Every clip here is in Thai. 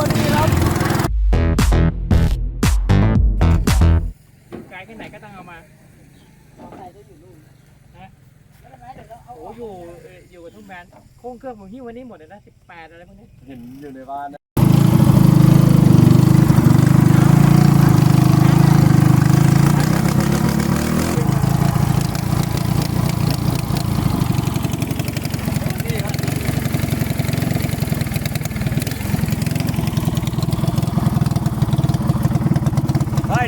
ก็ดีครับไกลแค่ไหนก็ต้องเอามาใส่ได้อยู่ลูกนะโอ้อยู่อยู่กับทุ่งแมนโค้งเครื่องของฮิววันนี้หมดเลยนะสิบแปดอะไรพวกนี้ เห็นอยู่ในบ้าน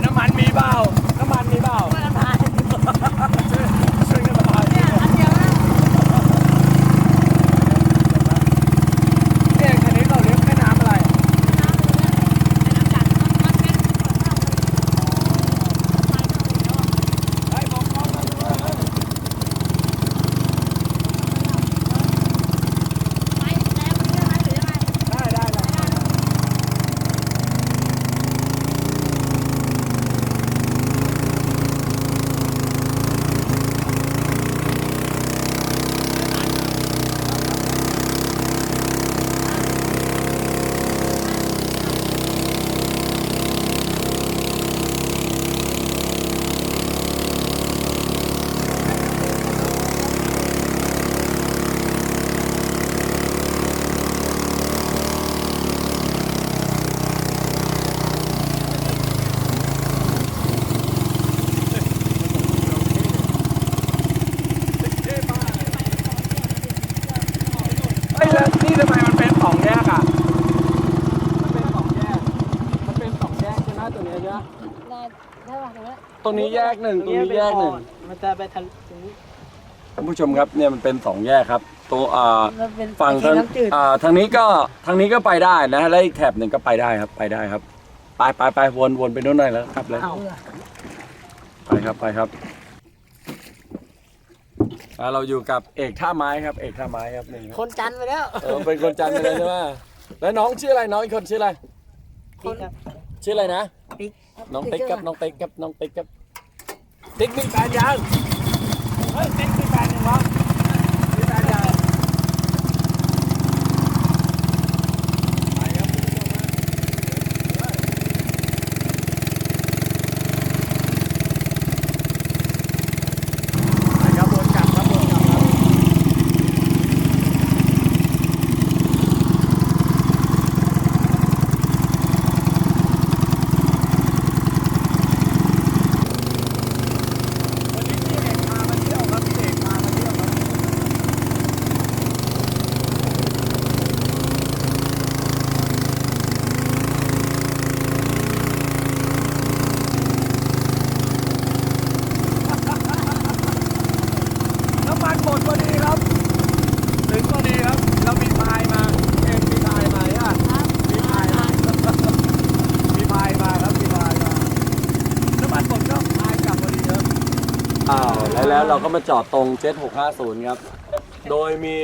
น้ำมันมีเปล่า น้ำมันมีเปล่า ไม่ละทาย ช่วยกันระบาย เนี่ยอันเดียวนะ เนี่ยคันนี้เราเลี้ยงแม่น้ำอะไร น้ำเลยไอ้น้ำจัดมันเป็นส่วนมากเลยไฟเข้าไปแล้ว ไอ้ยมองกล้องมาด้วย ไฟแล้วมันจะไหมหรือยังไง ได้ได้ได้ เฮ้ยแล้วนี่ทำไมมันเป็นสองแยกอะ มันเป็นสองแยก มันเป็นสองแยกใช่ไหมตัวเนี้ยใช่ไหมได้ได้ป่ะตรงนี้ตรงนี้แยกหนึ่งตรงนี้แยกหนึ่ง มันจะไปทะลุตรงนี้ท่านผู้ชมครับเนี่ยมันเป็นสองแยกครับ ตัวอ่ามันเป็นฝั่งทางน้ำจืดอ่าทางนี้ก็ทางนี้ก็ไปได้นะแล้วอีกแถบหนึ่งก็ไปได้ครับไปได้ครับ ไปไปไปวนวนไปโน่นหน่อยแล้วครับเลยเอาไปครับไปครับ อ่าเราอยู่กับเอกท่าไม้ครับ เอกท่าไม้ครับนี่ครับคนจันทร์ไปแล้ว เออเป็นคนจันทร์ไปเลยใช่ไหมแล้วน้องชื่ออะไรน้องอีกคนชื่ออะไร คนชื่ออะไรนะปิ๊กน้องติ๊กครับน้องติ๊กครับน้องติ๊กครับติ๊กมีแฟนยังเฮ้ยติ๊กมีแฟนยังวะมีแฟนยังไปครับคุณผู้ชมฮะไปครับวนกลับครับวนกลับครับ วันนี้พี่เอกพามาเที่ยวครับพี่เอกพามาเที่ยวครับน้ำมันหมดพอดีครับ ถึงพอดีครับ เรามีพายมาเอกมีพายมาอะมีพายมามีพายมาครับมีพายมา น้ำมันหมดก็พายกลับพอดีครับ อ้าวแล้วแล้วเราก็มาจอดตรงเจ็ต650 ครับ โดยมี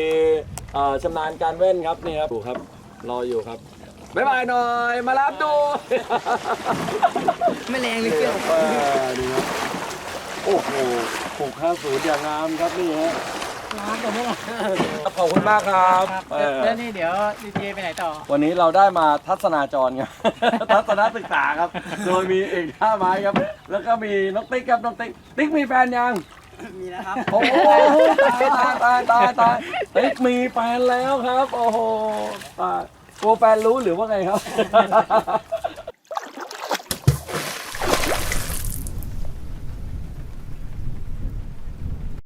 เอ่อชำนาญการเว้นครับนี่ครับดูครับ รออยู่ครับบ๊ายบายหน่อย มารับดูไม่แรงเลยเกี่ยว เออนี่ครับโอ้โห650อย่างงามครับนี่ฮะ ร้านตรงนี้นะขอบคุณมากครับเออแล้วนี่เดี๋ยวดีเจไปไหนต่อ วันนี้เราได้มาทัศนาจรครับ ทัศนศึกษาครับ โดยมีเอกท่าไม้ครับ แล้วก็มีน้องติ๊กครับน้องติ๊ก ติ๊กมีแฟนยัง มีแล้วครับ โอ้โหตายตายตายตายตายติ๊กมีแฟนแล้วครับ โอ้โหตายกลัวแฟนรู้หรือว่าไงครับ